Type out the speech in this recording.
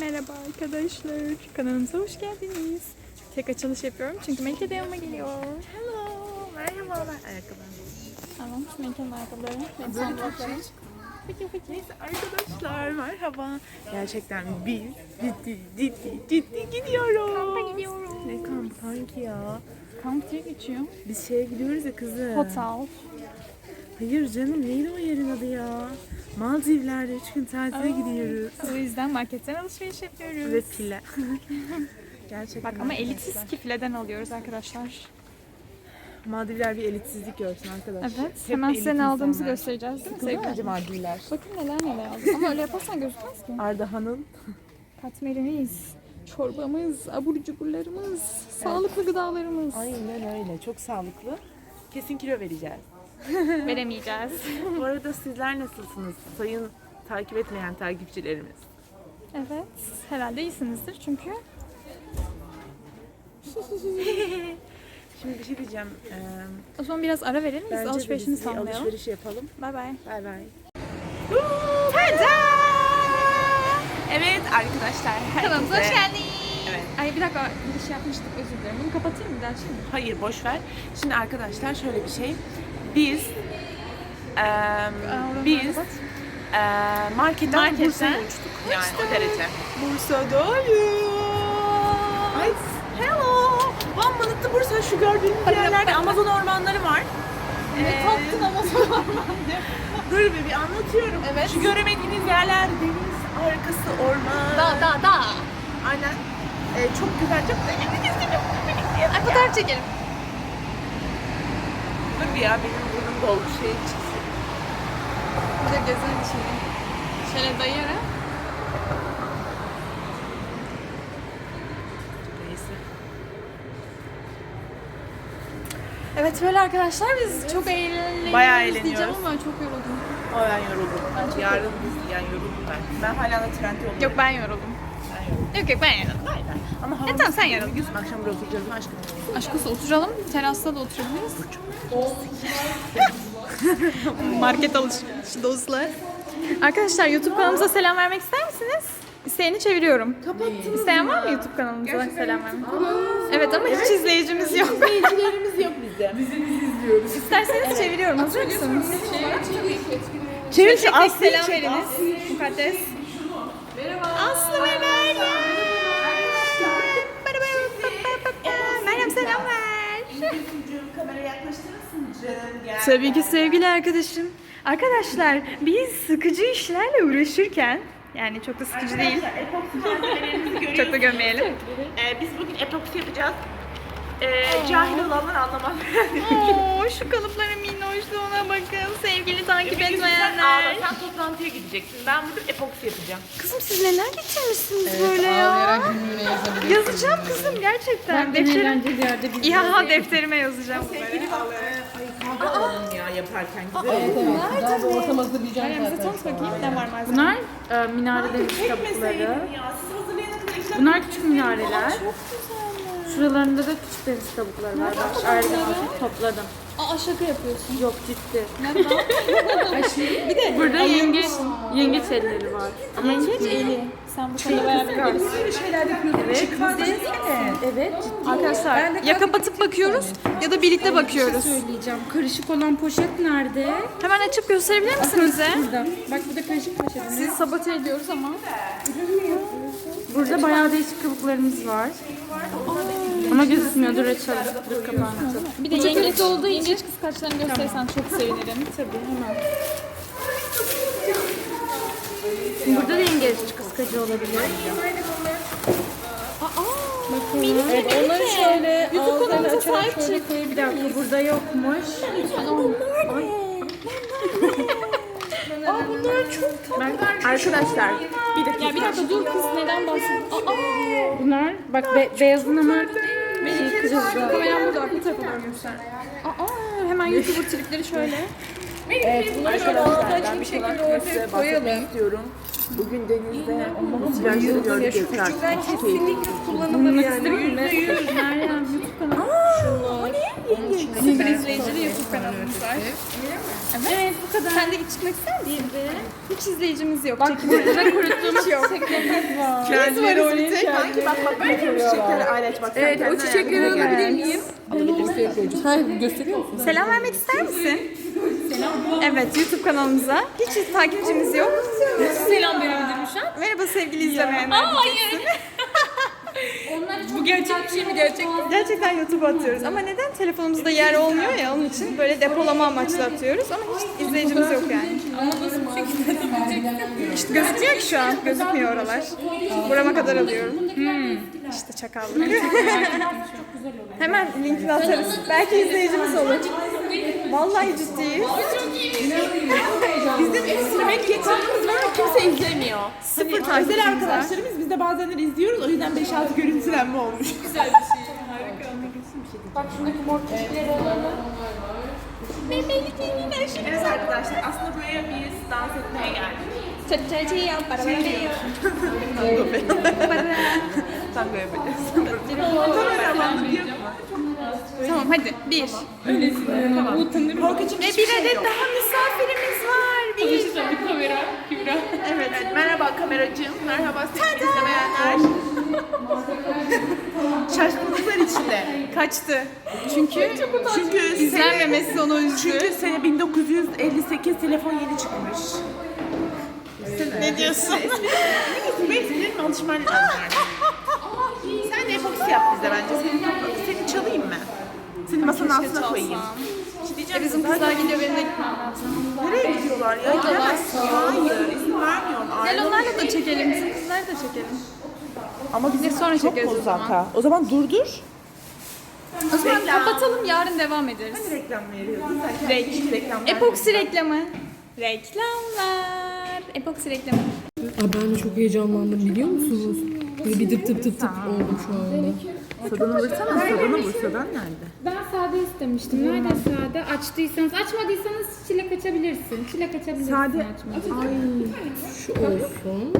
Merhaba arkadaşlar. Kanalımıza hoş geldiniz. Tek açılış yapıyorum çünkü Melike de yanıma geliyor. Hello. Merhabalar. Ayakkabılarım. Tamam, Melike'nin ayakkabıları. Benim sandalyerim. Peki peki. Neyse arkadaşlar merhaba. Gerçekten biz ciddi ciddi ciddi gidiyoruz. Kampa gidiyoruz. Ne kamp sanki ya? Kamp diye geçiyor. Biz şeye gidiyoruz ya kızım. Hotel. Hayır canım neydi o yerin adı ya? Maldivler'de 3 gün tatile gidiyoruz. O yüzden marketten alışveriş yapıyoruz. Ve pile. Gerçekten. Bak ama arkadaşlar. elitiz kifleden alıyoruz arkadaşlar. Maldivler bir elitsizlik görsün arkadaşlar. Evet. Hep Hemen elit size ne aldığımızı insanlar. göstereceğiz değil mi? Sevgili Maldivler. Bakın neler neler aldık. Ama öyle yaparsan gözükmez ki. Ardahan'ın Katmerimiz, çorbamız, abur cuburlarımız, sağlıklı gıdalarımız. aynen öyle. Çok sağlıklı. Kesin kilo vereceğiz. Veremeyeceğiz. Bu arada sizler nasılsınız? Sayın takip etmeyen takipçilerimiz. Evet, herhalde iyisinizdir çünkü Şimdi bir şey diyeceğim. Ee, o zaman biraz ara verelim biz bence de alışverişimizi biz bir tamamlayalım. alışveriş yapalım. Bay bay. Bay bay. Evet arkadaşlar. Kanalımıza hoş herkese- geldiniz. Evet. Ay bir dakika giriş yapmıştık özür dilerim. Bunu kapatayım mı? Daha mı? Hayır boş ver. Şimdi arkadaşlar şöyle bir şey. Biz oradan biz eee marketten, Marketten Bursa'ya uçtuk. Yani o derece. Bursa'dayız. Ay hello. One minute'da Bursa şu gördüğünüz yerlerde Amazon ormanları var. Ne Ee, tattın ama Dur bir, bir anlatıyorum. Evet. Şu göremediğiniz yerler deniz, arkası orman. Da da da. Aynen. Ee, çok güzel, çok güzel. Ay fotoğraf çekelim. Dur bir ya benim burnum doldu şey çıksın. De gezelim şimdi. Şöyle dayayarak. Neyse. Evet böyle arkadaşlar biz çok eğleniyoruz Bayağı diyeceğim eğleniyoruz. ama çok yoruldum. Ama ben yoruldum. Yarın biz yani yoruldum ben. Ben hala da trend yolundayım. Yok ben yoruldum. Yok yok ben. Aynen. Ama E tamam, sen yoruldun. Biliyorsun akşam burada oturacağız mı aşkım? Aşk olsun oturalım. Terasta da oturabiliriz. Market alışverişi dostlar. Arkadaşlar YouTube kanalımıza selam vermek ister misiniz? İsteyeni çeviriyorum. Kapattım. İsteyen var mı YouTube kanalımıza selam vermek? Evet ama hiç izleyicimiz yok. İzleyicilerimiz yok bizde. Bizi biz izliyoruz. İsterseniz çeviriyorum. Hazır mısınız? Çevir Tek tek selam veriniz. Mukaddes. Merhaba. Aslı ve ver. Kameraya yaklaştırır mısın canım? Gel. Tabii ki sevgili arkadaşım. Arkadaşlar biz sıkıcı işlerle uğraşırken yani çok da sıkıcı değil. Epoksi malzemelerimizi görüyorsunuz. Çok da gömmeyelim. Ee, biz bugün epoksi yapacağız. Ee, cahil olanlar anlamaz. Oo, şu kalıpların minnoşluğuna bakın sevgili takip etmeyenler. Toplantıya gideceksin. Ben burada epoksi yapacağım. Kızım siz neler getirmişsiniz böyle ya? Yazacağım kızım gerçekten. Defterim. İHA defterime yazacağım. Sevgili bak. Ay kahve alalım ya yaparken. Güzel olur. Daha da ortam hazırlayacağım zaten. tanıt bakayım ne var malzeme. Bunlar e, minare deniz Çekmeseydin kabukları. ya. Siz hazırlayana kadar işler Bunlar küçük minareler. Şuralarında da küçük deniz kabukları var. Bak ayrı topladım. Aa şaka yapıyorsun. Yok ciddi. bir de burada yengeç, yengeç elleri var. Yengeç eli. Sen bu konuda bayağı bir Böyle şeyler yapıyordum. Çıkmaz desene. Evet ciddi. Arkadaşlar ya kapatıp bakıyoruz ya da birlikte Bir şey bakıyoruz. söyleyeceğim. Karışık olan poşet nerede? Hemen açıp gösterebilir misin bize? Burada. Bak burada karışık poşet. Sizi sabote ediyoruz ama. Burada bayağı değişik kabuklarımız var. Ama gözükmüyor. Dur açalım. Dur kapağını açalım. Bir de yengeç olduğu için yengeç kıskaçlarını gösterirsen çok sevinirim. Tabii hemen. Burada da yengeç kıskacı olabilir. Evet, onları şöyle YouTube kanalımıza sahip şöyle çık. Bir dakika burada yokmuş. Aa bunlar çok tatlı. Arkadaşlar bir dakika. Ya bir dakika dur kız neden bahsediyorsun? Aa, Bunlar bak be, beyazın ama şey kırıldı. kameram burada bir tarafa doğru göster. Aa hemen YouTuber tripleri şöyle. Evet, bunları şöyle Ben bir şekilde ortaya koyalım. istiyorum. Bugün denizde gördük yeter artık. Ben kesinlikle kullanılır yani. Yüzde yüz. Meryem YouTube kanalı. Sıfır izleyicili YouTube kanalımız var. Evet bu kadar. Sen de çıkmak ister misin? Hiç izleyicimiz yok. Bak Burada kuruttuğumuz yok. çiçeklerimiz var. Kendileri oynayınca. Kanki bak bak böyle bir çiçekleri ayraç bak. Evet o çiçekleri alabilir miyim? Alabilirsin. Ha gösteriyor musun? Selam vermek ister misin? Selam. Evet YouTube kanalımıza. Hiç takipçimiz yok. Selam verebilirim şu an. Merhaba sevgili izlemeyenler. Hayır. Bu gerçek bir şey mi gerçek? Gerçekten YouTube'a atıyoruz ama neden telefonumuzda yer olmuyor ya onun için böyle depolama amaçlı atıyoruz ama hiç izleyicimiz yok yani. Ama nasıl bir şekilde yapabileceksin? İşte gözükmüyor ki şu an. Gözükmüyor oralar. Burama kadar alıyorum. İşte çakallık. Hemen linkini atarız. Belki izleyicimiz olur. Vallahi ciddiyiz. Bizim izlemek izlemiyor. Sıfır Özel takipçimiz var. arkadaşlarımız biz de bazenleri izliyoruz o yüzden 5-6 görüntülenme olmuş. Bak şuradaki mor çiçekleri alalım. Evet arkadaşlar aslında buraya biz dans etmeye geldik. Tango yapacağız. Kameramanlık yapma. Tamam hadi. Bir. Tamam. Utanırım. Korkunç Ve bir adet daha misafirimiz var. Bir. Bir kamera. Kübra. Evet. merhaba kameracığım. Merhaba sevgili izlemeyenler. Şaşkınlıklar içinde. Kaçtı. Çünkü Çünkü izlenmemesi onu üzdü. Çünkü sene 1958 telefon yeni çıkmış. Ne diyorsun? Ne diyorsun? Ben senin alışman lazım yani. Sen de epoksi yap bize bence. Seni, seni çalayım mı? Seni masanın altına koyayım. Şey E diyeceğim. bizim kızlar gidiyor benim de gitmem lazım. Nereye gidiyorlar ya? Gidemezsin. Hayır. izin vermiyorum. Gel Ayrı- onlarla da çekelim. Bizim kızları da çekelim. Ama bizim sonra çok çekeriz o zaman. ha. O zaman durdur. O zaman Reklam. kapatalım yarın devam ederiz. Reklam veriyorsun. Sen Renk. reklam. Epoksi reklamı. Reklamlar. Epoksi reklamı. Aa, ben de çok heyecanlandım biliyor musunuz? Böyle bir tıp tıp tıp tıp oldum şu anda. Sadana vursana. Sadana vur. Sadan nerede? Ben sade istemiştim. Nerede sade? Açtıysanız, açmadıysanız çilek açabilirsin. Çilek açabilirsin Sade- açmadıysan. Şu olsun.